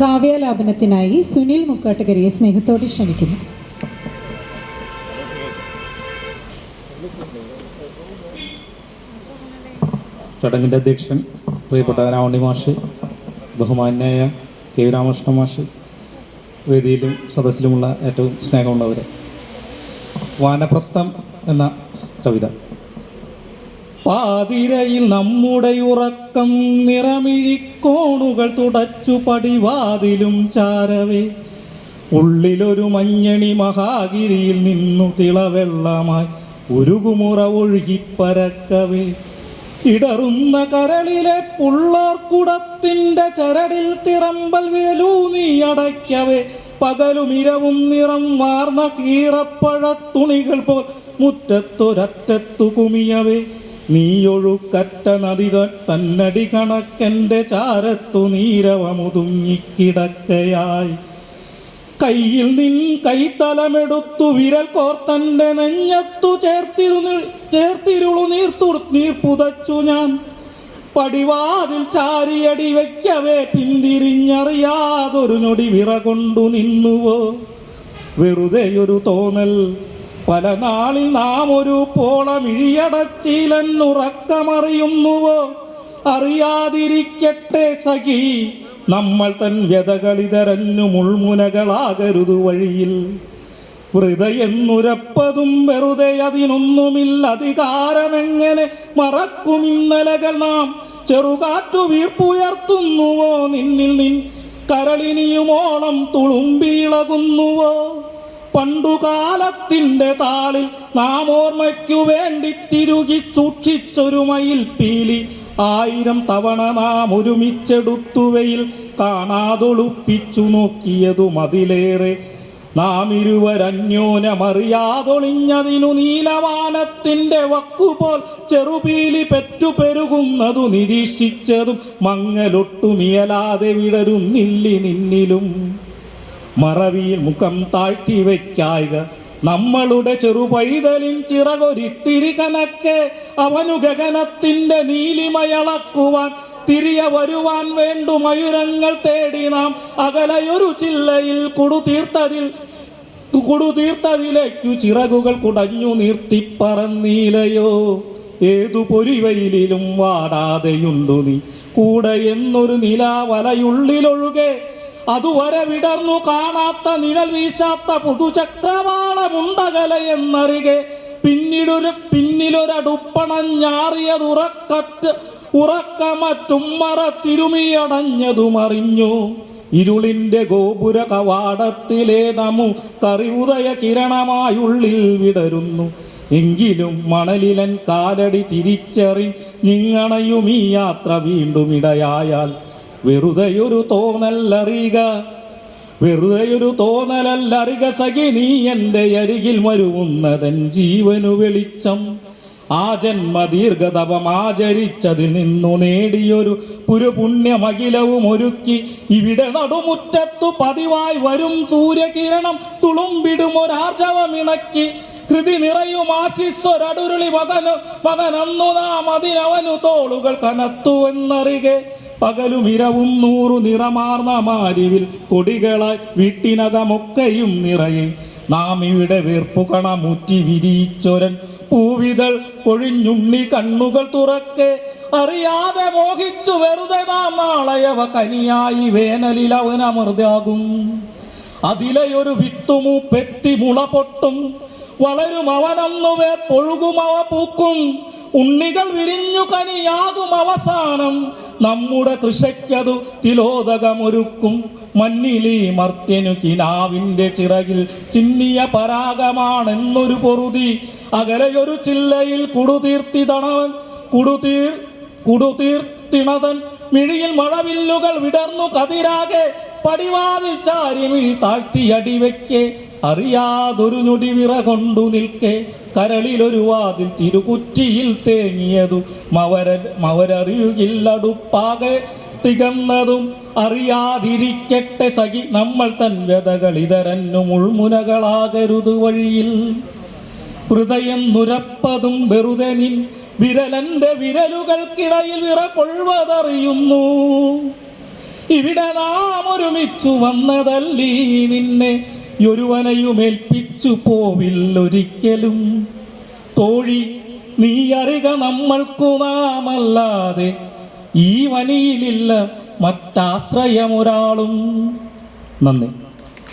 കാവ്യാലാപനത്തിനായി സുനിൽ മുക്കാട്ടുകരയെ സ്നേഹത്തോടെ ക്ഷണിക്കുന്നു. ചടങ്ങിന്റെ അധ്യക്ഷൻ പ്രിയപ്പെട്ട രാവണി മാഷ് ബഹുമാന്യായ കെ രാമകൃഷ്ണ മാഷ് വേദിയിലും സദസ്സിലുമുള്ള ഏറ്റവും സ്നേഹമുള്ളവരെ. വാനപ്രസ്ഥം എന്ന കവിത. പാതിരയിൽ നമ്മുടെ ഉറക്കം നിറമിഴിക്കോണുകൾ തുടച്ചു പടിവാതിലും ചാരവേ. ഉള്ളിലൊരു മഞ്ഞണി മഹാഗിരിയിൽ നിന്നു തിളവെള്ളമായി ഉരുകുമുറ ഒഴുകിപ്പരക്കവേ. ഇടറുന്ന കരളിലെ പുള്ളാർക്കുടത്തിന്റെ ചരടിൽ തിറമ്പൽ നീ അടയ്ക്കവേ. പകലും ഇരവും നിറം വാർന്ന കീറപ്പഴത്തുണികൾ പോൽ മുറ്റത്തൊരറ്റത്തു കുമിയവേ. നീയൊഴുക്കറ്റ നദി തന്നടി കണക്കന്റെ ചാരത്തു നീരവമുതുങ്ങിക്കിടക്കയായി. കയ്യിൽ നിൻ കൈത്തലമെടുത്തു വിരൽ കോർത്തന്റെ നെഞ്ഞത്തു ചേർത്തിരു ചേർത്തിരുളു നീർത്തു നീർപ്പുതച്ചു ഞാൻ. പടിവാതിൽ ചാരിയടി വയ്ക്കവേ പിന്തിരിഞ്ഞറിയാതൊരു ഞൊടി വിറകൊണ്ടു നിന്നുവോ? വെറുതെ ഒരു തോന്നൽ പല നാളിൽ നാം ഒരു പോളമിഴിയടച്ചിലെന്നുറക്കമറിയുന്നുവോ അറിയാതിരിക്കട്ടെ സഖി നമ്മൾ തൻ വ്യതകളിതരഞ്ഞു മുൾമുനകളാകരുതു വഴിയിൽ. ഹൃദയെന്നുരപ്പതും വെറുതെ അതിനൊന്നുമില്ല അധികാരമെങ്ങനെ മറക്കും ഇന്നലകൾ നാം? ചെറുകാറ്റു വീർപ്പുയർത്തുന്നുവോ? നിന്നിൽ നിൻ കരളിനിയുമോളം തുളുമ്പിളകുന്നുവോ പണ്ടുകാലത്തിന്റെ താളിൽ നാം ഓർമ്മയ്ക്കു വേണ്ടി തിരുകി സൂക്ഷിച്ചൊരു മയിൽ പീലി. ആയിരം തവണ നാം ഒരുമിച്ചെടുത്തുവയിൽ കാണാതൊളുപ്പിച്ചു നോക്കിയതും അതിലേറെ നാം ഇരുവരന്യോനമറിയാതൊളിഞ്ഞതിനു നീലവാനത്തിന്റെ വക്കുപോൽ ചെറുപീലി പെറ്റുപെരുകുന്നതു നിരീക്ഷിച്ചതും മങ്ങലൊട്ടുമിയലാതെ വിടരുന്നില്ലി നിന്നിലും. മറവിയിൽ മുഖം താഴ്ത്തി വയ്ക്കായിക. നമ്മളുടെ ചെറുപൈതലിൻ ചിറകൊരിത്തിരി കനക്കെ അവനു ഗഗനത്തിന്റെ നീലിമയളക്കുവാൻ തിരിയ വരുവാൻ വേണ്ടു മയുരങ്ങൾ തേടി നാം അകലയൊരു ചില്ലയിൽ കുടുതീർത്തതിൽ കുടുതീർത്തതിലേക്കു ചിറകുകൾ കുടഞ്ഞു നിർത്തിപ്പറന്നീലയോ. ഏതു പൊരിവയിലും വാടാതെയുണ്ടു നീ. കൂടെ എന്നൊരു നിലാവലയുള്ളിലൊഴുകെ അതുവരെ വിടർന്നു കാണാത്ത നിഴൽ വീശാത്ത പുതുചക്രവാളമുണ്ടകല എന്നറികെ പിന്നിലൊരു പിന്നിലൊരടുപ്പണഞ്ഞാറിയതുറക്കറ്റ് ഉറക്കമറ്റുമ്മറ തിരുമിയടഞ്ഞതുമറിഞ്ഞു ഇരുളിന്റെ ഗോപുര കവാടത്തിലെ നമു കറിവുദയ കിരണമായുള്ളിൽ വിടരുന്നു. എങ്കിലും മണലിലൻ കാലടി തിരിച്ചറി നിങ്ങണയും ഈ യാത്ര വീണ്ടും ഇടയായാൽ വെറുതെയൊരു തോന്നല്ലറിയുക വെറുതെയൊരു തോന്നലല്ലറിക സഖി നീ എന്റെ അരികിൽ മരുവുന്നതൻ ജീവനു വെളിച്ചം. ആ ജന്മ ദീർഘതപം ആചരിച്ചതിൽ നിന്നു നേടിയൊരു പുരുപുണ്യമഖിലവും ഒരുക്കി. ഇവിടെ നടുമുറ്റത്തു പതിവായി വരും സൂര്യകിരണം തുളുമ്പിടുമൊരാർജവമിണക്കി കൃതി നിറയും ആശിസ്വരടുരുളി വതനു വതനന്നു നാം അതിനവനു തോളുകൾ കനത്തുവെന്നറികെ. പകലും ഇരവും നൂറു നിറമാർന്ന മാരിവിൽ കൊടികളായി വീട്ടിനകമൊക്കെയും നിറയെ. നാം ഇവിടെ വീർപ്പുകണ മുറ്റി വിരിച്ചൊരൻ പൂവിതൾ കൊഴിഞ്ഞുണ്ണി കണ്ണുകൾ തുറക്കെ. അറിയാതെ മോഹിച്ചു വെറുതെ നാം നാളയവ കനിയായി വേനലിൽ അവനമൃതാകും. അതിലെയൊരു വിത്തുമു പെത്തി മുള പൊട്ടും. വളരും അവനന്നു പൊഴുകും അവ പൂക്കും. ഉണ്ണികൾ വിരിഞ്ഞു കനിയാകും അവസാനം. നമ്മുടെ കൃഷയ്ക്കതു തിലോദകമൊരുക്കും. മഞ്ഞിലി മർത്യനു കിനാവിന്റെ ചിറകിൽ ചിന്നിയ പരാഗമാണെന്നൊരു പൊറുതി. അകലയൊരു ചില്ലയിൽ കുടുതീർത്തിതണവൻ കുടുതീർ കുടുതീർത്തിണതൻ. മിഴിയിൽ മഴവില്ലുകൾ വിടർന്നു കതിരാകെ പടിവാതിൽ ചാരി മിഴി താഴ്ത്തി അടിവെക്കെ അറിയാതൊരു ഞൊടി വിറ കൊണ്ടു നിൽക്കെ കരളിലൊരു വാതിൽ തിരുകുറ്റിയിൽ തേങ്ങിയതു മവര മവരറിയുകില്ലടുപ്പാകെ തികന്നതും അറിയാതിരിക്കട്ടെ സഖി നമ്മൾ തൻ വ്യതകൾ ഇതരന്നു മുൾമുനകളാകരുത് വഴിയിൽ. ഹൃദയം നുരപ്പതും വെറുതെ നിൻ വിരലന്റെ വിരലുകൾക്കിടയിൽ ഇറ കൊള്ളുവതറിയുന്നു ഇവിടെ നാം ഒരുമിച്ചു വന്നതല്ലീ നിന്നെ ഒരുവനയുമേൽപ്പിച്ചു പോവില്ലൊരിക്കലും. തോഴി നീ അറിക നമ്മൾക്കു നാമല്ലാതെ ഈ വനിയിലില്ല മറ്റാശ്രയമൊരാളും. നന്ദി.